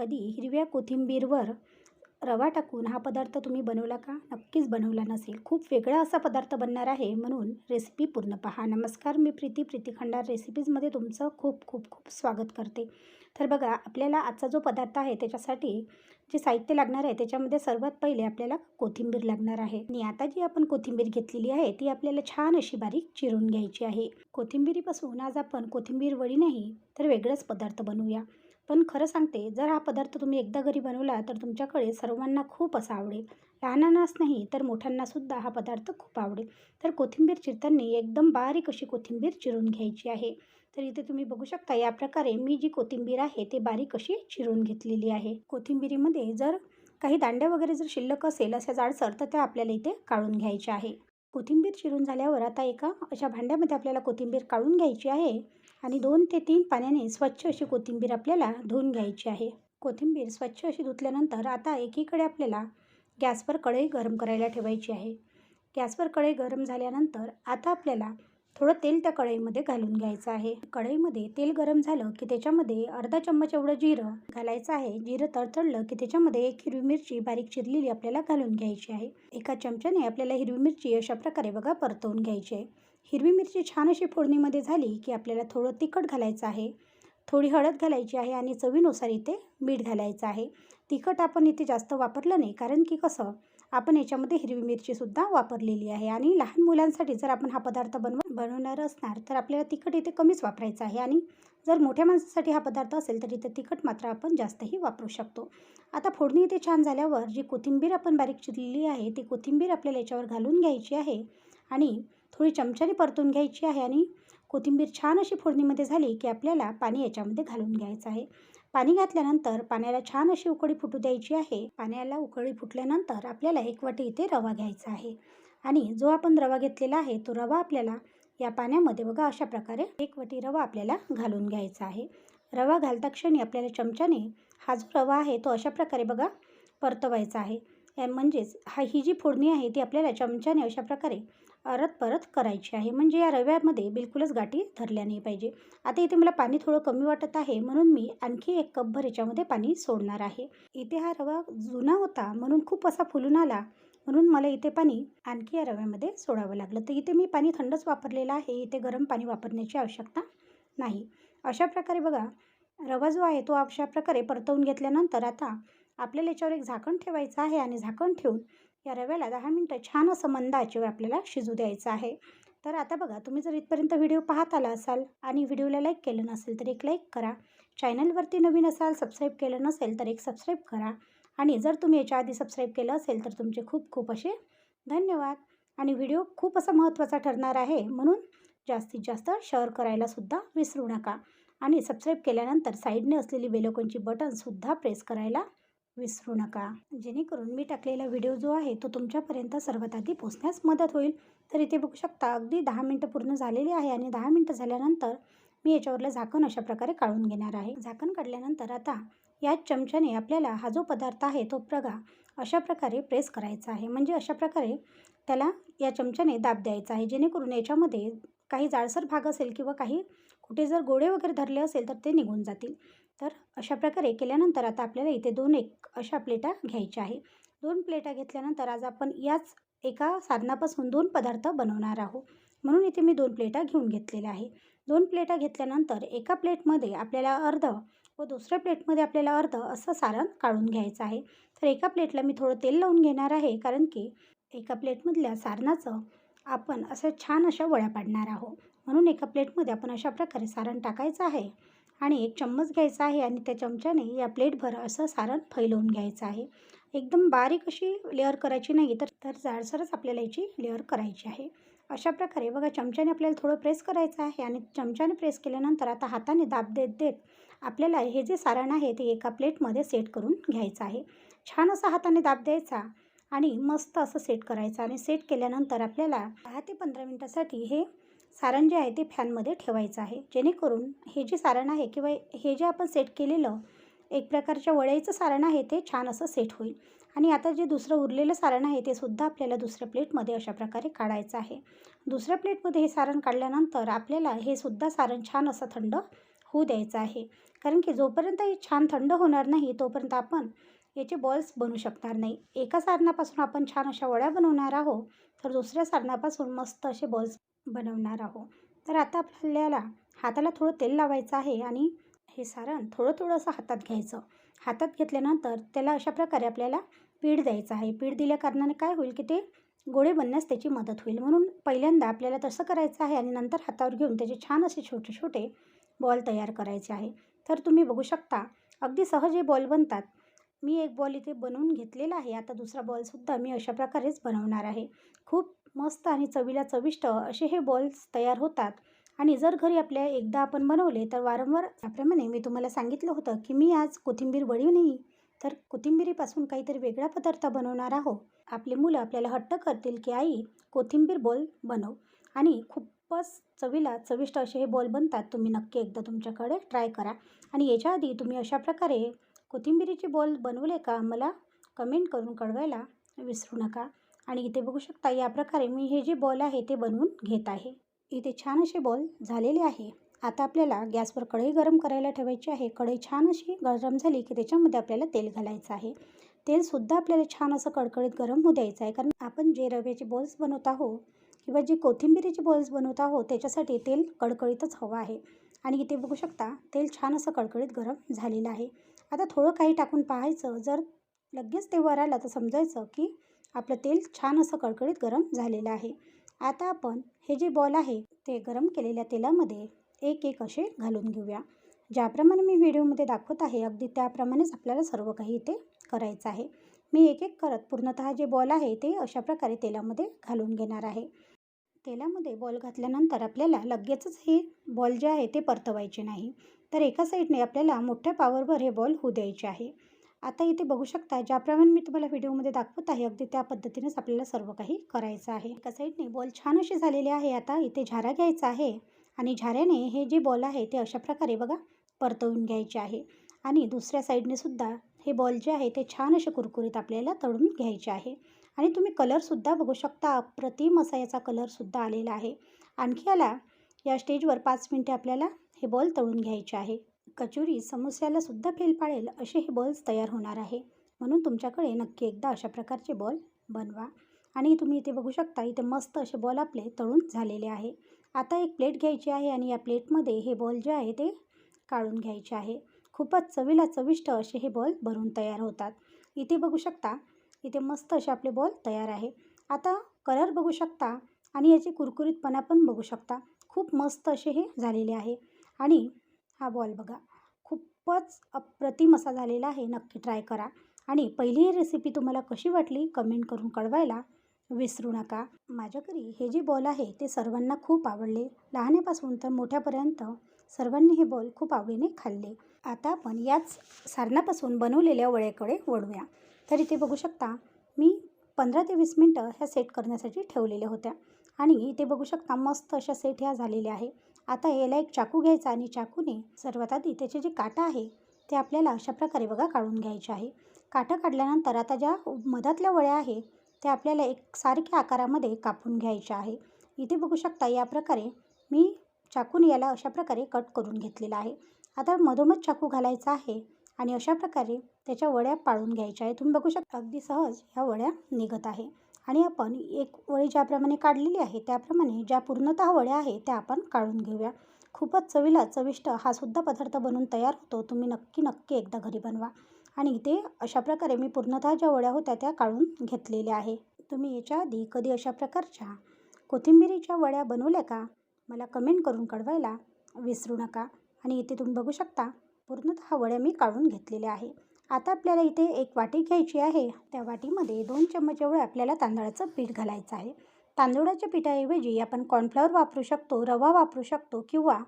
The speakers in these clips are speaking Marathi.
कधी हिरव्या कोथिंबीरवर रवा टाकून हा पदार्थ तुम्ही बनवला का? नक्कीच बनवला नसेल. खूप वेगळा असा पदार्थ बनणार आहे म्हणून रेसिपी पूर्ण पहा. नमस्कार मी प्रीती. प्रीती खंडार रेसिपीजमध्ये तुमचं खूप खूप खूप स्वागत करते. तर बघा आपल्याला आजचा जो पदार्थ आहे त्याच्यासाठी जे साहित्य लागणार आहे त्याच्यामध्ये सर्वात पहिले आपल्याला कोथिंबीर लागणार आहे. आणि आता जी आपण कोथिंबीर घेतलेली आहे ती आपल्याला छान अशी बारीक चिरून घ्यायची आहे. कोथिंबीरीपासून आज आपण कोथिंबीर वडी नाही तर वेगळंच पदार्थ बनवूया. पण खरं सांगते जर हा पदार्थ तुम्ही एकदा घरी बनवला तर तुमच्याकडे सर्वांना खूप असा आवडेल. लहानांनाच नाही तर मोठ्यांनासुद्धा हा पदार्थ खूप आवडेल. तर कोथिंबीर चिरताना एकदम बारीक अशी कोथिंबीर चिरून घ्यायची आहे. तर इथे तुम्ही बघू शकता या प्रकारे मी जी कोथिंबीर आहे ते बारीक अशी चिरून घेतलेली आहे. कोथिंबीरीमध्ये जर काही दांड्या वगैरे जर शिल्लक असेल अशा जाडसर तर त्या आपल्याला इथे काढून घ्यायच्या आहे. कोथिंबीर चिरून झाल्यावर आता एका अशा भांड्यामध्ये आपल्याला कोथिंबीर काढून घ्यायची आहे. आणि दोन ते तीन पाण्याने स्वच्छ अशी कोथिंबीर आपल्याला धुवून घ्यायची आहे. कोथिंबीर स्वच्छ अशी धुतल्यानंतर आता एकीकडे आपल्याला गॅसवर कढई गरम करायला ठेवायची आहे. गॅसवर कढई गरम झाल्यानंतर आता आपल्याला थोडं तेल त्या कढईमध्ये घालून घ्यायचं आहे. कढईमध्ये तेल गरम झालं की त्याच्यामध्ये अर्धा चम्मच एवढं जिरं घालायचं आहे. जिरं तडतडलं की त्याच्यामध्ये एक हिरवी मिरची बारीक चिरलेली आपल्याला घालून घ्यायची आहे. एका चमच्याने आपल्याला हिरवी मिरची अशा प्रकारे बघा परतवून घ्यायची आहे. हिरवी मिरची छान अशी फोडणीमध्ये झाली की आपल्याला थोडं तिखट घालायचं आहे. थोडी हळद घालायची आहे आणि चवीनुसार इथे मीठ घालायचं आहे. तिखट आपण इथे जास्त वापरलं नाही कारण की कसं आपण याच्यामध्ये हिरवी मिरचीसुद्धा वापरलेली आहे आणि लहान मुलांसाठी जर आपण हा पदार्थ बनव बनवणार असणार तर आपल्याला तिखट इथे कमीच वापरायचं आहे आणि जर मोठ्या माणसासाठी हा पदार्थ असेल तर इथे तिखट मात्र आपण जास्तही वापरू शकतो. आता फोडणी इथे छान झाल्यावर जी कोथिंबीर आपण बारीक चिरलेली आहे ती कोथिंबीर आपल्याला याच्यावर घालून घ्यायची आहे आणि थोडी चमच्याने परतून घ्यायची आहे आणि कोथिंबीर छान अशी फोडणीमध्ये झाली की आपल्याला पाणी याच्यामध्ये घालून घ्यायचं आहे. पाणी घातल्यानंतर पाण्याला छान अशी उकळी फुटू द्यायची आहे. पाण्याला उकळी फुटल्यानंतर आपल्याला एक वाटी इथे रवा घ्यायचा आहे. आणि जो आपण रवा घेतलेला आहे तो रवा आपल्याला या पाण्यामध्ये बघा अशा प्रकारे एक वाटी रवा आपल्याला घालून घ्यायचा आहे. रवा घालता क्षणी आपल्याला चमच्याने हा जो रवा आहे तो अशा प्रकारे बघा परतवायचा आहे. म्हणजेच हा ही जी फोडणी आहे ती आपल्याला चमच्याने अशा प्रकारे परत परत करायची आहे. म्हणजे या रव्यामध्ये बिलकुलच गाठी धरल्या नाही पाहिजे. आता इथे मला पाणी थोडं कमी वाटत आहे म्हणून मी आणखी एक कपभर याच्यामध्ये पाणी सोडणार आहे. इथे हा रवा जुना होता म्हणून खूप असा फुलून आला म्हणून मला इथे पाणी आणखी या रव्यामध्ये सोडावं लागलं. तर इथे मी पाणी थंडच वापरलेलं आहे. इथे गरम पाणी वापरण्याची आवश्यकता नाही. अशा प्रकारे बघा रवा जो आहे तो अशा प्रकारे परतवून घेतल्यानंतर आता आपल्याला याच्यावर एक झाकण ठेवायचं आहे आणि झाकण ठेवून या रव्याला दहा मिनटं छान असं मंद आचेवर आपल्याला शिजू द्यायचं आहे. तर आता बघा तुम्ही जर इथपर्यंत व्हिडिओ पाहत आला असाल आणि व्हिडिओला लाईक केलं नसेल तर एक लाईक करा. चॅनलवरती नवीन असाल सबस्क्राईब केलं नसेल तर एक सबस्क्राईब करा. आणि जर तुम्ही याच्या आधी सबस्क्राईब केलं असेल तर तुमचे खूप खूप असे धन्यवाद. आणि व्हिडिओ खूप असा महत्त्वाचा ठरणार आहे म्हणून जास्तीत जास्त शेअर करायलासुद्धा विसरू नका. आणि सबस्क्राईब केल्यानंतर साईडने असलेली बेलोकोनची बटनसुद्धा प्रेस करायला विसरू नका. जेणेकरून मी टाकलेला व्हिडिओ जो आहे तो तुमच्यापर्यंत सर्वात आधी पोचण्यास मदत होईल. तर इथे बघू शकता अगदी दहा मिनटं पूर्ण झालेली आहे आणि दहा मिनटं झाल्यानंतर मी याच्यावरलं झाकण अशा प्रकारे काढून घेणार आहे. झाकण काढल्यानंतर आता या चमच्याने आपल्याला हा जो पदार्थ आहे तो प्रगा अशा प्रकारे प्रेस करायचा आहे. म्हणजे अशा प्रकारे त्याला या चमच्याने दाब द्यायचा आहे. जेणेकरून याच्यामध्ये काही जाळसर भाग असेल किंवा काही कुठे जर गोडे वगैरे धरले असेल तर ते निघून जातील. अशा प्रकारे केल्यानंतर आता आपल्याला इथे दोन एक अशा प्लेटा घ्यायच्या आहे. दोन प्लेटा घेतल्यानंतर आज आपण याच एका साधनापासून दोन पदार्थ बनवणार आहोत. म्हणून इथे मी दोन प्लेटा घेऊन घेतलेल्या आहे. दोन प्लेटा घेतल्यानंतर एका प्लेटमध्ये आपल्याला अर्ध व दुसऱ्या प्लेटमध्ये आपल्याला अर्ध असं सारण काढून घ्यायचं आहे. तर एका प्लेटला मी थोडं तेल लावून घेणार आहे कारण की एका प्लेटमधल्या सारणाचं आपण असं छान अशा वळ्या पाडणार आहोत. म्हणून एका प्लेटमध्ये आपण अशा प्रकारे सारण टाकायचं आहे. आणि एक चम्मच घ्यायचा आहे आणि त्या चमच्याने या प्लेटभर असं सारण फैलवून घ्यायचं आहे. एकदम बारीक अशी लेअर करायची नाही तर तर जाडसरच आपल्याला याची लेअर करायची आहे. अशा प्रकारे बघा चमच्याने आपल्याला थोडं प्रेस करायचं आहे आणि चमच्याने प्रेस केल्यानंतर आता हाताने दाब देत देत आपल्याला हे जे सारण आहे ते एका प्लेटमध्ये सेट करून घ्यायचं आहे. छान असा हाताने दाब द्यायचा आणि मस्त असं सेट करायचं आणि सेट केल्यानंतर आपल्याला दहा ते पंधरा मिनटासाठी हे सारण जे आहे ते फॅनमध्ये ठेवायचं आहे. जेणेकरून हे जे सारण आहे किंवा हे जे आपण सेट केलेलं एक प्रकारच्या वळ्याचं सारण आहे ते छान असं सेट होईल. आणि आता जे दुसरं उरलेलं सारण आहे ते सुद्धा आपल्याला दुसऱ्या प्लेटमध्ये अशा प्रकारे काढायचं आहे. दुसऱ्या प्लेटमध्ये हे सारण काढल्यानंतर आपल्याला हे सुद्धा सारण छान असं थंड होऊ द्यायचं आहे. कारण की जोपर्यंत हे छान थंड होणार नाही तोपर्यंत आपण याचे बॉल्स बनवू शकणार नाही. एका सारणापासून आपण छान अशा वड्या बनवणार आहोत तर दुसऱ्या सारणापासून मस्त असे बॉल्स बनवणार आहोत. तर आता आपल्याला हाताला थोडं तेल लावायचं आहे आणि हे सारण थोडं थोडंसं हातात घ्यायचं. हातात घेतल्यानंतर त्याला अशा प्रकारे आपल्याला पीठ द्यायचं आहे. पीठ दिल्या कारणाने काय होईल की ते गोळे बनण्यास त्याची मदत होईल. म्हणून पहिल्यांदा आपल्याला तसं करायचं आहे आणि नंतर हातावर घेऊन त्याचे छान असे छोटे छोटे बॉल तयार करायचे आहे. तर तुम्ही बघू शकता अगदी सहज हे बॉल बनतात. मी एक बॉल इथे बनवून घेतलेला आहे. आता दुसरा बॉलसुद्धा मी अशा प्रकारेच बनवणार आहे. खूप मस्त आणि चवीला चविष्ट असे हे बॉल्स तयार होतात. आणि जर घरी आपल्या एकदा आपण बनवले तर वारंवार त्याप्रमाणे मी तुम्हाला सांगितलं होतं की मी आज कोथिंबीर वडी नाही तर कोथिंबिरीपासून काहीतरी वेगळा पदार्थ बनवणार आहो आपली मुलं आपल्याला हट्ट करतील की आई कोथिंबीर बॉल बनव. आणि खूपच चवीला चविष्ट असे हे बॉल बनतात. तुम्ही नक्की एकदा तुमच्याकडे ट्राय करा. आणि याच्या आधी तुम्ही अशा प्रकारे कोथिंबिरीचे बॉल बनवले का मला कमेंट करून कळवायला विसरू नका. आणि इथे बघू शकता या प्रकारे मी हे जे बॉल आहे ते बनवून घेत आहे. इथे छान असे बॉल झालेले आहे. आता आपल्याला गॅसवर कढई गरम करायला ठेवायची आहे. कढई छान अशी गरम झाली की त्याच्यामध्ये आपल्याला तेल घालायचं आहे. तेलसुद्धा आपल्याला छान असं कडकडीत गरम होऊ द्यायचं आहे. कारण आपण जे रव्याचे बॉल्स बनवत आहोत किंवा जे कोथिंबिरीचे बॉल्स बनवत आहोत त्याच्यासाठी तेल कडकडीतच हवं आहे. आणि इथे बघू शकता तेल छान असं कडकडीत गरम झालेलं आहे. आता थोडं काही टाकून पाहायचं. जर लगेच ते वर आलं तर समजायचं की आपलं तेल छान असं कडकडीत गरम झालेलं आहे. आता आपण हे जे बॉल आहे ते गरम केलेल्या तेलामध्ये एक एक असे घालून घेऊया. ज्याप्रमाणे मी व्हिडिओमध्ये दाखवत आहे अगदी त्याप्रमाणेच आपल्याला सर्व काही इथे करायचं आहे. मी एक एक करत पूर्णतः जे बॉल आहे ते अशा प्रकारे तेलामध्ये घालून घेणार आहे. तेलामध्ये बॉल घातल्यानंतर आपल्याला लगेचच हे बॉल जे आहे ते परतवायचे नाही. तर एका साईडने आपल्याला मोठ्या पावरवर हे बॉल होऊ द्यायचे आहे. आता इथे बघू शकता ज्याप्रमाणे मी तुम्हाला व्हिडिओमध्ये दाखवत आहे अगदी त्या पद्धतीनेच आपल्याला सर्व काही करायचं आहे. एका साईडने बॉल छान असे झालेले आहे आता इथे झारा घ्यायचा आहे आणि झाऱ्याने हे जे बॉल आहे ते अशा प्रकारे बघा परतवून घ्यायचे आहे. आणि दुसऱ्या साईडने सुद्धा हे बॉल जे आहे ते छान असे कुरकुरीत आपल्याला तळून घ्यायचे आहे. आणि तुम्ही कलरसुद्धा बघू शकता अप्रतिम असा याचा कलरसुद्धा आलेला आहे. आणखी याला या स्टेजवर पाच मिनटे आपल्याला हे बॉल तळून घ्यायचे आहे. कचोरी समोस्याला सुद्धा फेल पाडेल असे हे बॉल्स तयार होणार आहे. म्हणून तुमच्याकडे नक्की एकदा अशा प्रकारचे बॉल बनवा. आणि तुम्ही इथे बघू शकता इथे मस्त असे बॉल आपले तळून झालेले आहे. आता एक प्लेट घ्यायची आहे आणि या प्लेटमध्ये हे बॉल जे आहे ते काढून घ्यायचे आहे. खूपच चवीला चविष्ट असे हे बॉल भरून तयार होतात. इथे बघू शकता इथे मस्त असे आपले बॉल तयार आहे. आता कलर बघू शकता आणि याचे कुरकुरीतपणा पण बघू शकता. खूप मस्त असे हे झालेले आहे. आणि हा बॉल बघा. खूपच अप्रतिम असा झालेला आहे. नक्की ट्राय करा. आणि पहिली ही रेसिपी तुम्हाला कशी वाटली कमेंट करून कळवायला विसरू नका. माझ्या घरी हे जे बॉल आहे ते सर्वांना खूप आवडले. लहानापासून तर मोठ्यापर्यंत सर्वांनी हे बॉल खूप आवडीने खाल्ले. आता आपण याच सारणापासून बनवलेल्या वळ्याकडे वळूया. तर इथे बघू शकता मी पंधरा ते वीस मिनटं ह्या सेट करण्यासाठी ठेवलेल्या होत्या. आणि इथे बघू शकता मस्त अशा सेट ह्या झालेल्या आहे. आता याला एक चाकू घ्यायचा आणि चाकूने सर्वात आधी त्याचे जे काटा आहे ते आपल्याला अशा प्रकारे बघा काढून घ्यायचे आहे. काटा काढल्यानंतर आता ज्या मधातल्या वड्या आहे त्या आपल्याला एक सारख्या आकारामध्ये कापून घ्यायच्या आहे. इथे बघू शकता या प्रकारे मी चाकून याला अशा प्रकारे कट करून घेतलेला आहे. आता मधोमध चाकू घालायचा आहे आणि अशा प्रकारे त्याच्या वड्या पाळून घ्यायच्या आहे तुम्ही बघू शकता अगदी सहज ह्या वड्या निघत आहे. आणि आपण एक वळी ज्याप्रमाणे काढलेली आहे त्याप्रमाणे ज्या पूर्णतः वड्या आहे त्या आपण काढून घेऊया. खूपच चवीला चविष्ट हा सुद्धा पदार्थ बनवून तयार होतो. तुम्ही नक्की नक्की एकदा घरी बनवा. आणि इथे अशा प्रकारे मी पूर्णतः ज्या वड्या होत्या त्या काढून घेतलेल्या आहे. तुम्ही याच्या आधी कधी अशा प्रकारच्या कोथिंबिरीच्या वड्या बनवल्या का? मला कमेंट करून कळवायला विसरू नका. आणि इथे तुम्ही बघू शकता पूर्णतः वड्या मी काढून घेतलेल्या आहे. आता आपल्याला इथे एक वाटी घ्यायची आहे. त्या वाटीमध्ये दोन चम्मच एवढं आपल्याला तांदळाचं पीठ घालायचं आहे. तांदूळाच्या पिठाऐवजी आपण कॉर्नफ्लॉवर वापरू शकतो रवा वापरू शकतो किंवा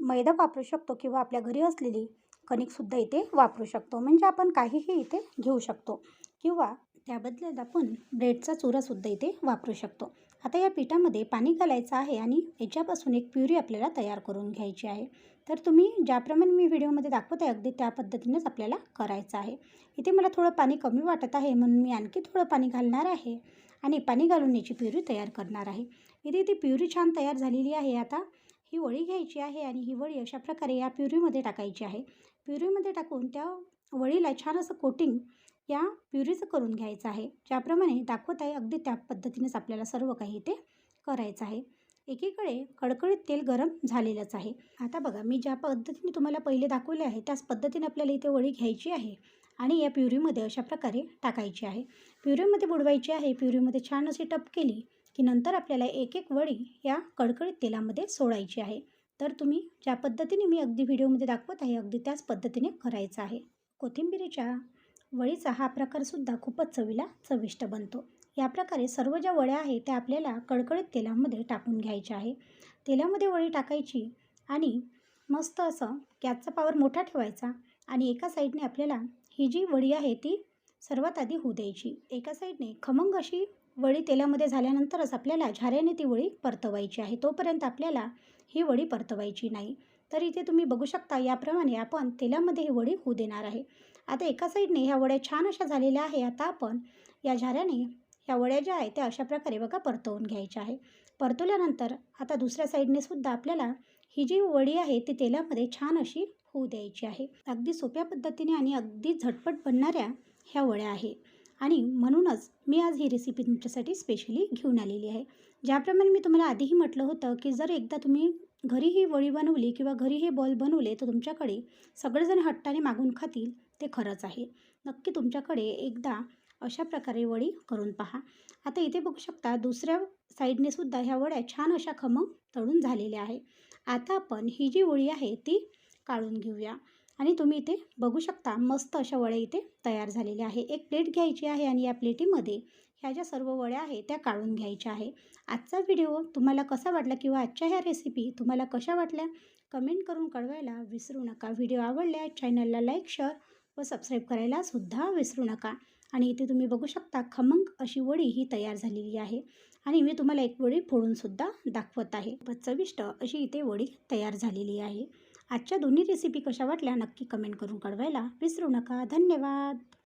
मैदा वापरू शकतो किंवा आपल्या घरी असलेली कणिकसुद्धा इथे वापरू शकतो. म्हणजे आपण काहीही इथे घेऊ शकतो. किंवा त्याबदल्यात आपण ब्रेडचा चुरासुद्धा इथे वापरू शकतो. आता या पिठामध्ये पाणी घालायचं आहे आणि याच्यापासून एक प्युरी आपल्याला तयार करून घ्यायची आहे. तर तुम्ही ज्याप्रमाणे मी व्हिडिओमध्ये दाखवत आहे अगदी त्या पद्धतीनेच आपल्याला करायचं आहे. इथे मला थोडं पाणी कमी वाटत आहे म्हणून मी आणखी थोडं पाणी घालणार आहे आणि पाणी घालून याची प्युरी तयार करणार आहे. इथे ती प्युरी छान तयार झालेली आहे. आता ही वळी घ्यायची आहे आणि ही वळी अशा प्रकारे या प्युरीमध्ये टाकायची आहे. प्युरीमध्ये टाकून त्या वळीला छान असं कोटिंग या प्युरीचं करून घ्यायचं आहे. ज्याप्रमाणे दाखवत आहे अगदी त्या पद्धतीनेच आपल्याला सर्व काही ते करायचं आहे. एकीकडे कडकडीत तेल गरम झालेलंच आहे. आता बघा मी ज्या पद्धतीने तुम्हाला पहिले दाखवले आहे त्याच पद्धतीने आपल्याला इथे वडी घ्यायची आहे आणि या प्युरीमध्ये अशा प्रकारे टाकायची आहे. प्युरीमध्ये बुडवायची आहे प्युरीमध्ये छान अशी टप केली की नंतर आपल्याला एक एक वडी या कडकडीत तेलामध्ये सोडायची आहे. तर तुम्ही ज्या पद्धतीने मी अगदी व्हिडिओमध्ये दाखवत आहे अगदी त्याच पद्धतीने करायचं आहे. कोथिंबिरीच्या वळीचा हा प्रकारसुद्धा खूपच चवीला चविष्ट बनतो. या प्रकारे सर्व ज्या वड्या आहेत त्या आपल्याला कडकडीत तेलामध्ये टाकून घ्यायच्या आहे. तेलामध्ये वडी टाकायची आणि मस्त असं गॅसचा पावर मोठा ठेवायचा आणि एका साईडने आपल्याला ही जी वडी आहे ती सर्वात आधी होऊ द्यायची. एका साईडने खमंग अशी वडी तेलामध्ये झाल्यानंतरच आपल्याला झाऱ्याने ती वडी परतवायची आहे. तोपर्यंत आपल्याला ही वडी परतवायची नाही. तर इथे तुम्ही बघू शकता याप्रमाणे आपण तेलामध्ये ही वडी होऊ देणार आहे. आता एका साईडने ह्या वड्या छान अशा झालेल्या आहे. आता आपण या झाऱ्याने ह्या वड्या ज्या आहेत त्या अशा प्रकारे बघा परतवून घ्यायच्या आहे. परतवल्यानंतर आता दुसऱ्या साईडने सुद्धा आपल्याला ही जी वडी आहे ती तेलामध्ये छान अशी होऊ द्यायची आहे. अगदी सोप्या पद्धतीने आणि अगदी झटपट बनणाऱ्या ह्या वड्या आहे. आणि म्हणूनच मी आज ही रेसिपी तुमच्यासाठी स्पेशली घेऊन आलेली आहे. ज्याप्रमाणे मी तुम्हाला आधीही म्हटलं होतं की जर एकदा तुम्ही घरी ही वडी बनवली किंवा घरी हे बॉल बनवले तर तुमच्याकडे सगळेजण हट्टाने मागून खातील. ते खरंच आहे. नक्की तुमच्याकडे एकदा अशा प्रकारे वडी करून पहा. आता इथे बघू शकता दुसऱ्या साईडने सुद्धा ह्या वड्या छान अशा खमंग तळून झालेल्या आहे आता आपण ही जी वडी आहे ती काढून घेऊया. आणि तुम्ही इथे बघू शकता मस्त अशा वड्या इथे तयार झालेल्या आहे एक प्लेट घ्यायची आहे आणि या प्लेटीमध्ये ह्या ज्या सर्व वड्या आहेत त्या काढून घ्यायच्या आहे आजचा व्हिडिओ तुम्हाला कसा वाटला किंवा आजच्या ह्या रेसिपी तुम्हाला कशा वाटल्या? कमेंट करून कळवायला विसरू नका. व्हिडिओ आवडल्या चॅनलला लाईक शेअर व सबस्क्राईब करायला सुद्धा विसरू नका. आणि इथे तुम्ही बघू शकता खमंग अशी वडी ही तयार झालेली आहे. आणि मी तुम्हाला एक वडी फोडूनसुद्धा दाखवत आहे. व चविष्ट अशी इथे वडी तयार झालेली आहे. आजच्या दोन्ही रेसिपी कशा वाटल्या नक्की कमेंट करून कळवायला विसरू नका. धन्यवाद!